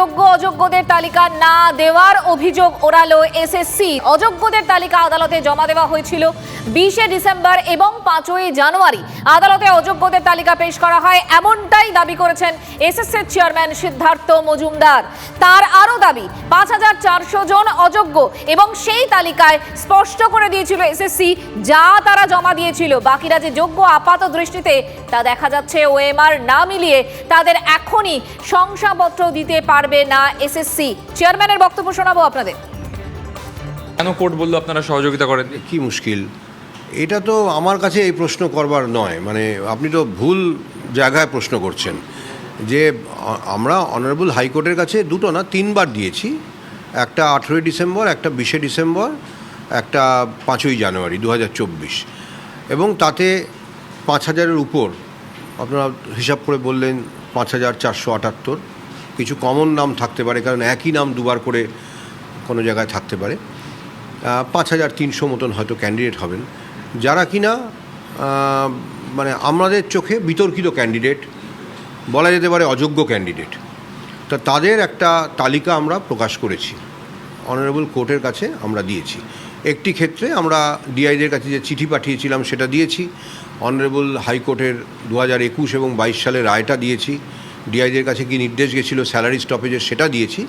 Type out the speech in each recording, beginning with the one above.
যোগ্য অযোগ্যদের তালিকা না দেওয়ার অভিযোগ ওড়ালো এসএসসি অযোগ্যদের তালিকা আদালতে জমা দেওয়া হয়েছিল বিশে ডিসেম্বর এবং পাঁচই জানুয়ারি। আদালতে অযোগ্যদের তালিকা পেশ করা হয় এমনটাই দাবি করেছেন এসএসসির চেয়ারম্যান সিদ্ধার্থ মজুমদার। তার আরও দাবি, পাঁচ হাজার চারশো জন অযোগ্য এবং সেই তালিকায় স্পষ্ট করে দিয়েছিল এসএসসি যা তারা জমা দিয়েছিল। বাকিরা যে যোগ্য আপাত দৃষ্টিতে, তা দেখা যাচ্ছে ওএমআর না মিলিয়ে তাদের এখনই শংসাপত্র দিতে পারবে না এসএসসি চেয়ারম্যানের বক্তব্য শোনাবো আপনাদের। কেন কোর্ট বলল আপনারা সহযোগিতা করেন? কি মুশকিল। এটা তো আমার কাছে এই প্রশ্ন করবার নয়। মানে আপনি তো ভুল জায়গায় প্রশ্ন করছেন। যে আমরা অনারেবল হাইকোর্টের কাছে দুটো না তিনবার দিয়েছি। একটা আঠেরোই ডিসেম্বর একটা বিশে ডিসেম্বর একটা পাঁচই জানুয়ারি দু হাজার চব্বিশ। এবং তাতে পাঁচ হাজারের উপর আপনারা হিসাব করে বললেন পাঁচ হাজার চারশো আটাত্তর। কিছু কমন নাম থাকতে পারে, কারণ একই নাম দুবার করে কোনো জায়গায় থাকতে পারে। পাঁচ হাজার তিনশো মতন হয়তো ক্যান্ডিডেট হবেন। যারা কিনা মানে আমাদের চোখে বিতর্কিত ক্যান্ডিডেট বলা যেতে পারে অযোগ্য ক্যান্ডিডেট তা তাদের একটা তালিকা আমরা প্রকাশ করেছি। অনারেবল কোর্টের কাছে আমরা দিয়েছি। একটি ক্ষেত্রে আমরা ডিআইদের কাছে যে চিঠি পাঠিয়েছিলাম, সেটা দিয়েছি। অনারেবল হাইকোর্টের দু হাজার একুশ এবং বাইশ সালের রায়টা দিয়েছি। ডিআইদের কাছে কি নির্দেশ গেছিল স্যালারি স্টপেজের সেটা দিয়েছি।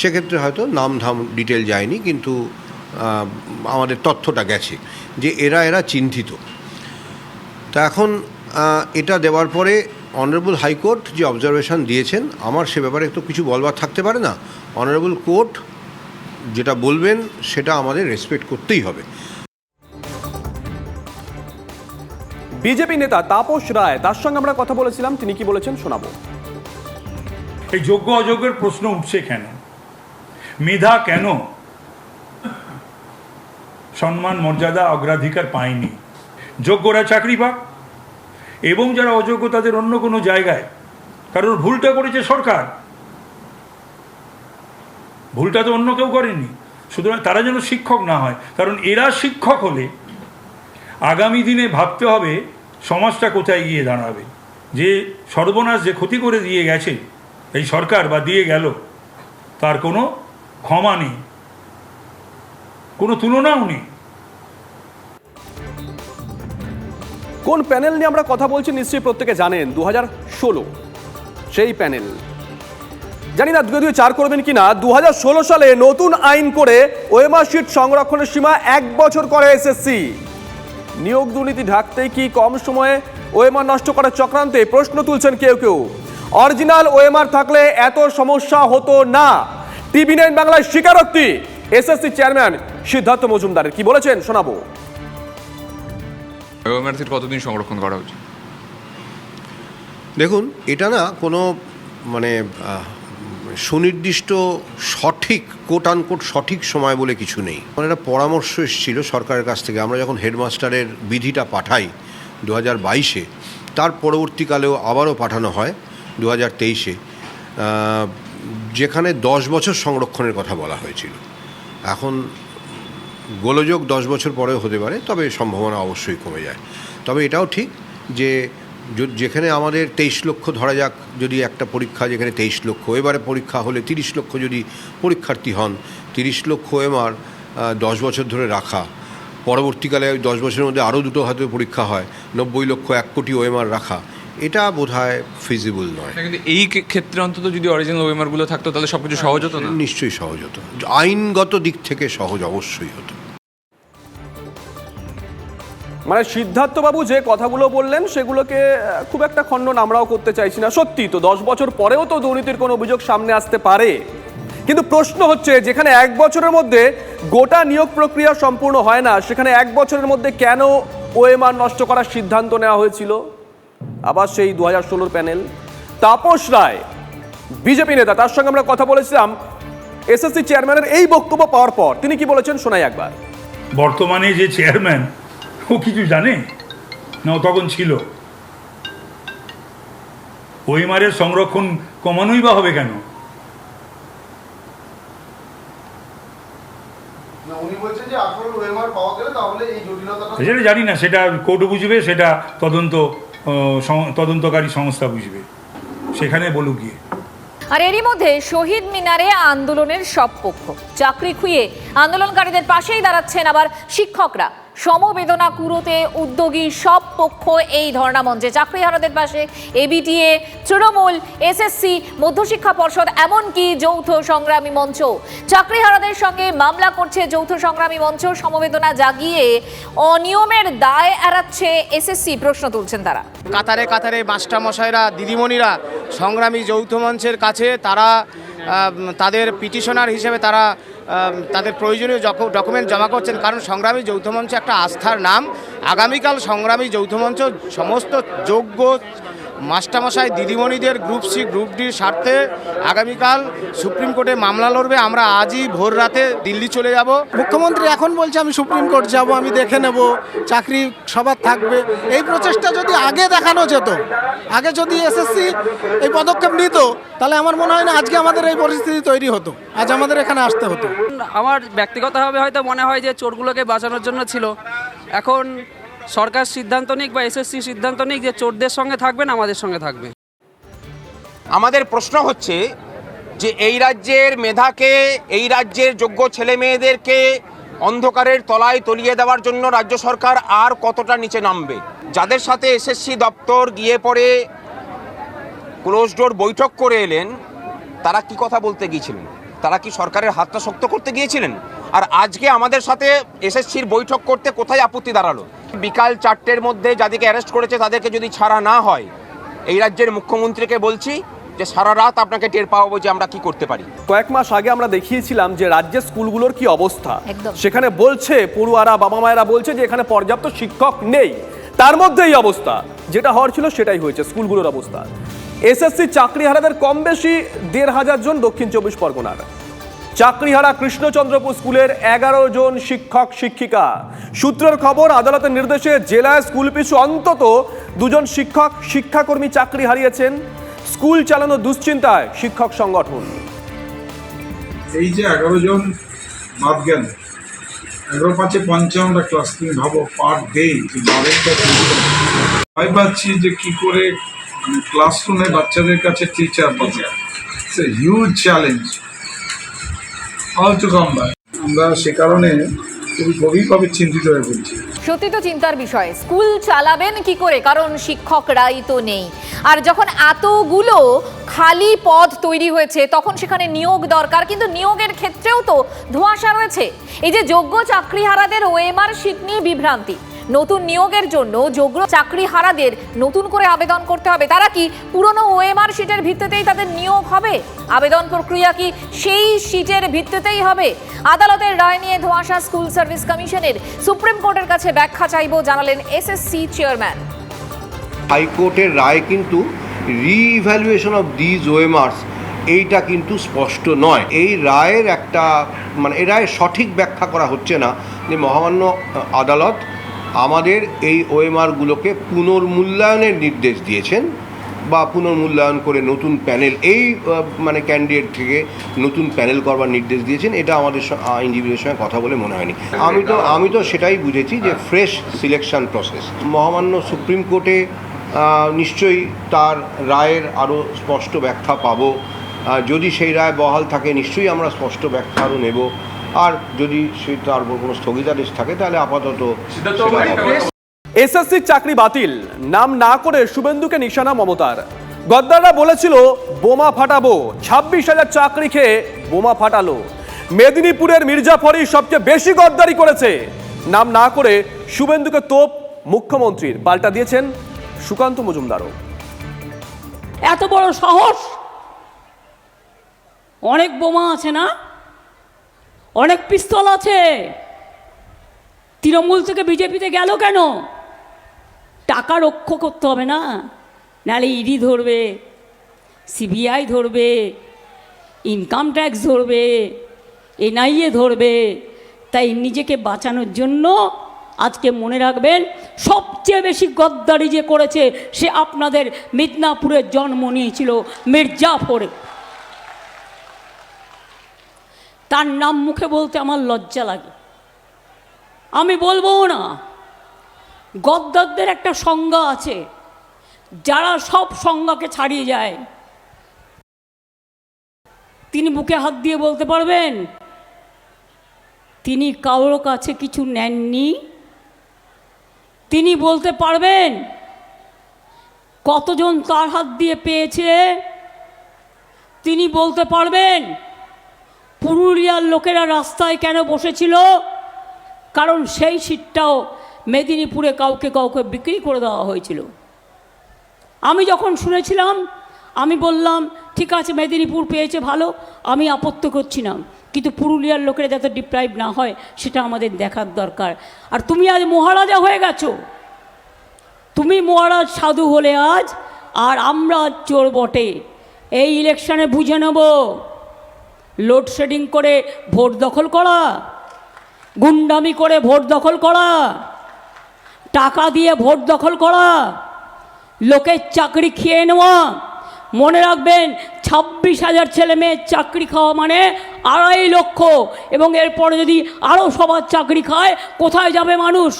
সেক্ষেত্রে হয়তো নাম ধাম ডিটেল যায়নি, কিন্তু আমাদের তথ্যটা গেছে যে এরা এরা চিন্তিত। তা এখন এটা দেওয়ার পরে অনারেবল হাইকোর্ট যে অবজারভেশন দিয়েছেন, আমার সে ব্যাপারে তো কিছু বলবার থাকতে পারে না? অনারেবল কোর্ট যেটা বলবেন, সেটা আমাদের রেসপেক্ট করতেই হবে। বিজেপি নেতা তাপস রায়, তার সঙ্গে আমরা কথা বলেছিলাম, তিনি কি বলেছেন শোনাবো। এই যোগ্য অযোগ্যের প্রশ্ন উঠছে কেন? মেধা কেন? সম্মান, মর্যাদা, অগ্রাধিকার পায়নি। যোগ্যরা চাকরি পাক এবং যারা অযোগ্য তাদের অন্য কোনো জায়গায়। কারণ ভুলটা করেছে সরকার। ভুলটা তো অন্য কেউ করেনি। সুতরাং তারা যেন শিক্ষক না হয়। কারণ এরা শিক্ষক হলে আগামী দিনে ভাবতে হবে, সমাজটা কোথায় গিয়ে দাঁড়াবে? যে সর্বনাশ যে ক্ষতি করে দিয়ে গেছে এই সরকার বা দিয়ে গেল, তার কোনো ক্ষমা নেই, কোনো তুলনাও নেই। কোন প্যানেল নিয়ে আমরা কথা বলছি নিশ্চয়ই প্রত্যেকে জানেন দু ষোলো। সেই প্যানেল। জানি না দুই চার করবেন কিনা দু হাজার ষোলো সালে নতুন আইন করে ওয়েমার শিট সংরক্ষণের সীমা এক বছর করে এসএসসি। নিয়োগ দুর্নীতি ঢাকতে কি কম সময়ে ওয়েমার নষ্ট করার চক্রান্তে প্রশ্ন তুলছেন কেউ কেউ। অরিজিনাল ওয়েমার থাকলে এত সমস্যা হতো না। টিভি নাইন বাংলায় স্বীকারোক্তি। এসএসসি চেয়ারম্যান সিদ্ধার্থ মজুমদারের। কি বলেছেন শোনাবো। বায়োমেট্রিক কতদিন সংরক্ষণ করা উচিত দেখুন এটা না কোনো মানে সুনির্দিষ্ট সঠিক কোট আনকোট সঠিক সময় বলে কিছু নেই। আমার একটা পরামর্শ এসেছিল সরকারের কাছ থেকে। আমরা যখন হেডমাস্টারের বিধিটা পাঠাই দু হাজার বাইশে তার পরবর্তীকালেও আবারও পাঠানো হয়। দু হাজার তেইশে যেখানে দশ বছর সংরক্ষণের কথা বলা হয়েছিল। এখন গোলযোগ দশ বছর পরেও হতে পারে, তবে সম্ভাবনা অবশ্যই কমে যায়। তবে এটাও ঠিক যে যেখানে আমাদের তেইশ লক্ষ ধরা যাক, যদি একটা পরীক্ষা যেখানে তেইশ লক্ষ, এবারে পরীক্ষা হলে তিরিশ লক্ষ যদি পরীক্ষার্থী হন, তিরিশ লক্ষ এমআর দশ বছর ধরে রাখা, পরবর্তীকালে ওই দশ বছরের মধ্যে আরও দুটো হয়তো পরীক্ষা হয়, নব্বই লক্ষ এক কোটি ওএমআর রাখা এটা বোধ হয় ফিজিবল নয় কিন্তু এই ক্ষেত্রে অন্তত যদি অরিজিনাল ওয়েমারগুলো থাকতো তাহলে সবকিছু সহজ হতো না? নিশ্চয়ই সহজ হতো। আইনগত দিক থেকে সহজ অবশ্যই হতো। মানে সিদ্ধার্থ বাবু যে কথাগুলো বললেন সেগুলোকে খুব একটা খণ্ডন আমরাও করতে চাইছি না। সত্যি তো দশ বছর পরেও তো দুর্নীতির কোনো অভিযোগ সামনে আসতে পারে। কিন্তু প্রশ্ন হচ্ছে যেখানে এক বছরের মধ্যে গোটা নিয়োগ প্রক্রিয়া সম্পূর্ণ হয় না সেখানে এক বছরের মধ্যে কেন ওএমআর নষ্ট করার সিদ্ধান্ত নেওয়া হয়েছিল? আবার সেই দু হাজার ষোলোর প্যানেল। তাপস রায় বিজেপি নেতা তার সঙ্গে আমরা কথা বলেছিলাম। এসএসসি চেয়ারম্যানের এই বক্তব্য পাওয়ার পর তিনি কি বলেছেন শোনাই একবার। বর্তমানে যে চেয়ারম্যান ও কিছু জানে? না তখন ছিল। ওইমারের সংরক্ষণ কমানোই বা হবে কেন? না উনি বলছেন যে আসল ওএমআর পাওয়া গেলে তাহলে এই জটিলতাটা সেটা জানি না সেটা কোর্ট বুঝবে সেটা তদন্ত তদন্তকারী সংস্থা বুঝবে। সেখানে বলুক গিয়ে। আর এরই মধ্যে শহীদ মিনারে আন্দোলনের সব পক্ষ। চাকরি খুঁয়ে আন্দোলনকারীদের পাশেই দাঁড়াচ্ছেন আবার শিক্ষকরা। সমবেদনা কুড়োতে উদ্যোগী সব পক্ষ এই ধর্ণা মঞ্চে। চাকরিহারাদের পাশে এবিটিএ তৃণমূল এসএসসি মধ্যশিক্ষা পর্ষদ, এমনকি যৌথ সংগ্রামী মঞ্চ। চাকরিহারাদের সঙ্গে মামলা করছে যৌথ সংগ্রামী মঞ্চ। সমবেদনা জাগিয়ে অনিয়মের দায় এড়াচ্ছে এসএসসি প্রশ্ন তুলছেন তারা। কাতারে কাতারে মাস্টারমশাইরা, দিদিমণিরা সংগ্রামী যৌথ মঞ্চের কাছে তারা তাদের পিটিশনার হিসেবে তারা তাদের প্রয়োজনীয় ডকুমেন্ট জমা করছেন। কারণ সংগ্রামী যৌথ মঞ্চ একটা আস্থার নাম। আগামীকাল সংগ্রামী যৌথ মঞ্চ সমস্ত যোগ্য মাস্টারমশাই দিদিমণিদের গ্রুপ সি গ্রুপ ডির স্বার্থে আগামীকাল সুপ্রিম কোর্টে মামলা লড়বে। আমরা আজই ভোর রাতে দিল্লি চলে যাব। মুখ্যমন্ত্রী এখন বলছে আমি সুপ্রিম কোর্ট যাব আমি দেখে নেব চাকরি সবার থাকবে। এই প্রচেষ্টা যদি আগে দেখানো যেত আগে যদি এসএসসি এই পদক্ষেপ নিত তাহলে আমার মনে হয় না আজকে আমাদের এই পরিস্থিতি তৈরি হতো। আজ আমাদের এখানে আসতে হতো। আমার ব্যক্তিগতভাবে হয়তো মনে হয় যে চোরগুলোকে বাঁচানোর জন্য ছিল। এখন সরকার সিদ্ধান্ত নিক বা এসএসসি সিদ্ধান্ত নিক যে চোরদের সঙ্গে থাকবে না আমাদের সঙ্গে থাকবে। আমাদের প্রশ্ন হচ্ছে যে এই রাজ্যের মেধাকে, এই রাজ্যের যোগ্য ছেলে মেয়েদেরকে অন্ধকারের তলায় তলিয়ে দেওয়ার জন্য রাজ্য সরকার আর কতটা নিচে নামবে? যাদের সাথে এসএসসি দপ্তর গিয়ে পরে ক্লোজ ডোর বৈঠক করে এলেন, তারা কি কথা বলতে গিয়েছিলেন? তারা কি সরকারের হাতটা শক্ত করতে গিয়েছিলেন? আর আজকে আমাদের সাথে এসএসসির বৈঠক করতে কোথায় আপত্তি দাঁড়াল? বিকাল চারটের মধ্যে যাদেরকে অ্যারেস্ট করেছে তাদেরকে যদি ছাড়া না হয় এই রাজ্যের মুখ্যমন্ত্রীকে বলছি যে সারা রাত আপনাকে টের পাওয়াবো যে আমরা কি করতে পারি। কয়েক মাস আগে আমরা দেখিয়েছিলাম যে রাজ্যের স্কুলগুলোর কি অবস্থা। সেখানে বলছে পড়ুয়ারা বাবা মায়েরা বলছে যে এখানে পর্যাপ্ত শিক্ষক নেই। তার মধ্যে এই অবস্থা যেটা হওয়ার ছিল সেটাই হয়েছে স্কুলগুলোর অবস্থা। এসএসসি চাকরি হারাদের কম বেশি দেড় হাজার জন দক্ষিণ চব্বিশ পরগনার। চাকরিহারা কৃষ্ণচন্দ্রপুর স্কুলের এগারো জন শিক্ষক শিক্ষিকা। সূত্রের খবর, আদালতের নির্দেশে জেলায় স্কুল পিছু অন্তত দুজন শিক্ষক শিক্ষাকর্মী চাকরি হারিয়েছেন। স্কুল চালানো দুশ্চিন্তায় শিক্ষক সংগঠন। এই যে এগারো জন বাদ গেল, এগারো পাঁচে পঞ্চান্নটা ক্লাস, তুমি ভাবো পার ডে ভয় পাচ্ছি যে কি করে মানে ক্লাসরুমে বাচ্চাদের কাছে টিচার ইটস হিউজ চ্যালেঞ্জ আমরা সে কারণে খুবই গভীরভাবে চিন্তিত হয়ে পড়ছি। সত্যি তো চিন্তার বিষয়, স্কুল চালাবেন কি করে? কারণ শিক্ষকরাই তো নেই। আর যখন এতগুলো খালি পদ তৈরি হয়েছে, তখন সেখানে নিয়োগ দরকার। কিন্তু নিয়োগের ক্ষেত্রেও তো ধোঁয়াশা রয়েছে। এই যে যোগ্য চাকরিহারাদের ওএমআর শীত নিয়ে বিভ্রান্তি। নতুন নিয়োগের জন্য যোগ্য চাকরিহারাদের নতুন করে আবেদন করতে হবে। তারা কি পুরনো ওএমআর শিটের ভিত্তিতেই তাদের নিয়োগ হবে? আবেদন প্রক্রিয়া কি সেই শিটের ভিত্তিতেই হবে? আদালতের রায় নিয়ে ধোঁয়াশা স্কুল সার্ভিস কমিশনের সুপ্রিম কোর্টের কাছে ব্যাখ্যা চাইব জানালেন এসএসসি চেয়ারম্যান। হাইকোর্টের রায় কিন্তু রিইভ্যালুয়েশন অফ দিজ ওয়েমার্স এইটা কিন্তু স্পষ্ট নয়। এই রায়ের একটা মানে এই রায়ের সঠিক ব্যাখ্যা করা হচ্ছে না যে মহামান্য আদালত আমাদের এই ওএমআরগুলোকে পুনর্মূল্যায়নের নির্দেশ দিয়েছেন বা পুনর্মূল্যায়ন করে নতুন প্যানেল এই মানে ক্যান্ডিডেট থেকে নতুন প্যানেল করবার নির্দেশ দিয়েছেন। এটা আমাদের আইনজীবীদের সঙ্গে কথা বলে মনে হয়নি। আমি তো আমি তো সেটাই বুঝেছি যে ফ্রেশ সিলেকশন প্রসেস মহামান্য সুপ্রিম কোর্টে নিশ্চয়ই তার রায়ের আরও স্পষ্ট ব্যাখ্যা পাবো। যদি সেই রায় বহাল থাকে নিশ্চয়ই আমরা স্পষ্ট ব্যাখ্যা আরও নেব। আর যদি সে তার উপর কোনো স্থগিতাদেশ থাকে তাহলে আপাতত এসএসসির চাকরি বাতিল। নাম না করে শুভেন্দুকে নিশানা মমতার। গদ্দাররা বলেছিল বোমা ফাটাবো। ছাব্বিশ হাজার চাকরি খেয়ে বোমা ফাটালো। মেদিনীপুরের মির্জাফরই সবচেয়ে বেশি গদ্দারি করেছে। নাম না করে শুভেন্দুকে তোপ মুখ্যমন্ত্রীর। পাল্টা দিয়েছেন সুকান্ত মজুমদারও। এত বড় সাহস? অনেক বোমা আছে না? অনেক পিস্তল আছে। তৃণমূল থেকে বিজেপিতে গেল কেন? টাকা রক্ষ করতে হবে না? নাহলে ইডি ধরবে, সিবিআই ধরবে ইনকাম ট্যাক্স ধরবে, এনআইএ ধরবে। তাই নিজেকে বাঁচানোর জন্য আজকে মনে রাখবেন, সবচেয়ে বেশি গদ্দারি যে করেছে সে আপনাদের মিদনাপুরে জন্ম নিয়েছিল মির্জাফরে তার নাম মুখে বলতে আমার লজ্জা লাগে। আমি বলব না। গদ্দারদের একটা সংজ্ঞা আছে, যারা সব সংজ্ঞাকে ছাড়িয়ে যায়। তিনি বুকে হাত দিয়ে বলতে পারবেন, তিনি কারোর কাছে কিছু নেননি। তিনি বলতে পারবেন, কতজন তার হাত দিয়ে পেয়েছে? তিনি বলতে পারবেন পুরুলিয়ার লোকেরা রাস্তায় কেন বসেছিল? কারণ সেই সিটটাও মেদিনীপুরে কাউকে কাউকে বিক্রি করে দেওয়া হয়েছিল। আমি যখন শুনেছিলাম, আমি বললাম, ঠিক আছে, মেদিনীপুর পেয়েছে ভালো, আমি আপত্তি করছি না। কিন্তু পুরুলিয়ার লোকেরা যাতে ডিপ্রাইভ না হয়, সেটা আমাদের দেখার দরকার। আর তুমি আজ মহারাজা হয়ে গেছো। তুমি মহারাজ সাধু হলে আজ, আর আমরা চোর বটে। এই ইলেকশনে বুঝে নেব। লোডশেডিং করে ভোট দখল করা, গুন্ডামি করে ভোট দখল করা, টাকা দিয়ে ভোট দখল করা, লোকের চাকরি খেয়ে নেওয়া, মনে রাখবেন ছাব্বিশ হাজার ছেলে মেয়ের চাকরি খাওয়া মানে আড়াই লক্ষ, এবং এরপরে যদি আরও সবার চাকরি খায়, কোথায় যাবে মানুষ?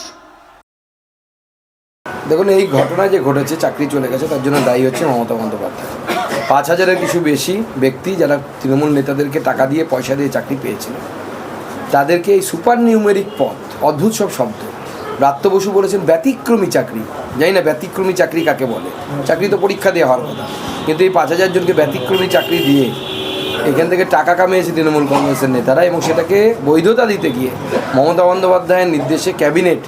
দেখুন, এই ঘটনা যে ঘটেছে, চাকরি চলে গেছে, তার জন্য দায়ী হচ্ছে মমতা বন্দ্যোপাধ্যায়। পাঁচ হাজারের কিছু বেশি ব্যক্তি যারা তৃণমূল নেতাদেরকে টাকা দিয়ে, পয়সা দিয়ে চাকরি পেয়েছিল, তাদেরকে এই সুপার নিউমেরিক পথ, অদ্ভুত সব শব্দ। ব্রাত্য বসু বলেছেন, ব্যতিক্রমী চাকরি। জানি না ব্যতিক্রমী চাকরি কাকে বলে। চাকরি তো পরীক্ষা দেওয়া হওয়ার কথা। কিন্তু এই পাঁচ হাজার জনকে ব্যতিক্রমী চাকরি দিয়ে, এখান থেকে টাকা কামিয়েছে তৃণমূল কংগ্রেসের নেতারা এবং সেটাকে বৈধতা দিতে গিয়ে মমতা বন্দ্যোপাধ্যায়ের নির্দেশে ক্যাবিনেট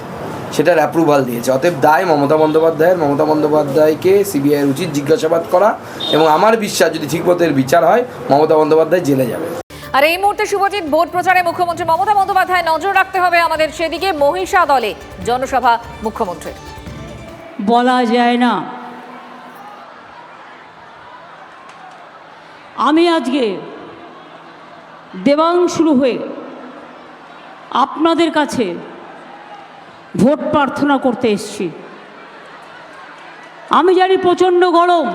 সেটার অ্যাপ্রুভাল দিয়েছে। অতএব দায় মমতা বন্দ্যোপাধ্যায়ের। মমতা বন্দ্যোপাধ্যায়কে সিবিআইয়ের উচিত জিজ্ঞাসাবাদ করা এবং আমার বিশ্বাস যদি ঠিক বিচার হয় মমতা বন্দ্যোপাধ্যায় জেলে যাবে। আর এই মুহূর্তে শুভজিৎ ভোট প্রচারে মুখ্যমন্ত্রী মমতা বন্দ্যোপাধ্যায় নজর রাখতে হবে আমাদের সেদিকে মহিষা দলে জনসভা মুখ্যমন্ত্রী বলা যায় না। আমি আজকে দেবাংশুরু হয়ে আপনাদের কাছে ভোট প্রার্থনা করতে এসছি। আমি জানি প্রচণ্ড গরম।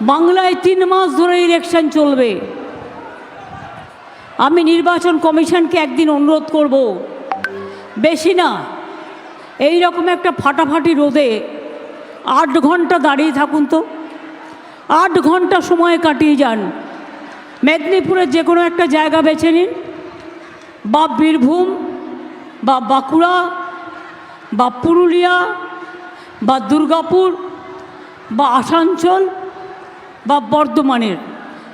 বাংলায় তিন মাস ধরে ইলেকশন চলবে। আমি নির্বাচন কমিশনকে একদিন অনুরোধ করব। বেশি না এই রকম একটা ফাটাফাটি রোদে আট ঘণ্টা দাঁড়িয়ে থাকুন তো। আট ঘণ্টা সময় কাটিয়ে যান। মেদিনীপুরের যে কোনো একটা জায়গা বেছে নিন। বা বীরভূম বা বাঁকুড়া, বা পুরুলিয়া, বা দুর্গাপুর, বা আসানসোল, বা বর্ধমানের।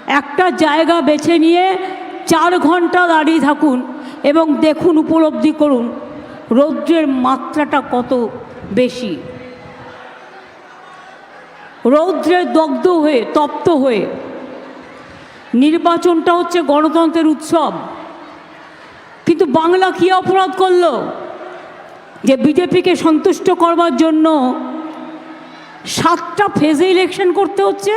একটা জায়গা বেছে নিয়ে চার ঘণ্টা দাঁড়িয়ে থাকুন এবং দেখুন, উপলব্ধি করুন, রৌদ্রের মাত্রাটা কত বেশি। রৌদ্রে দগ্ধ হয়ে, তপ্ত হয়ে। নির্বাচনটা হচ্ছে গণতন্ত্রের উৎসব। কিন্তু বাংলা কী অপরাধ করল? যে বিজেপিকে সন্তুষ্ট করবার জন্য সাতটা ফেজে ইলেকশন করতে হচ্ছে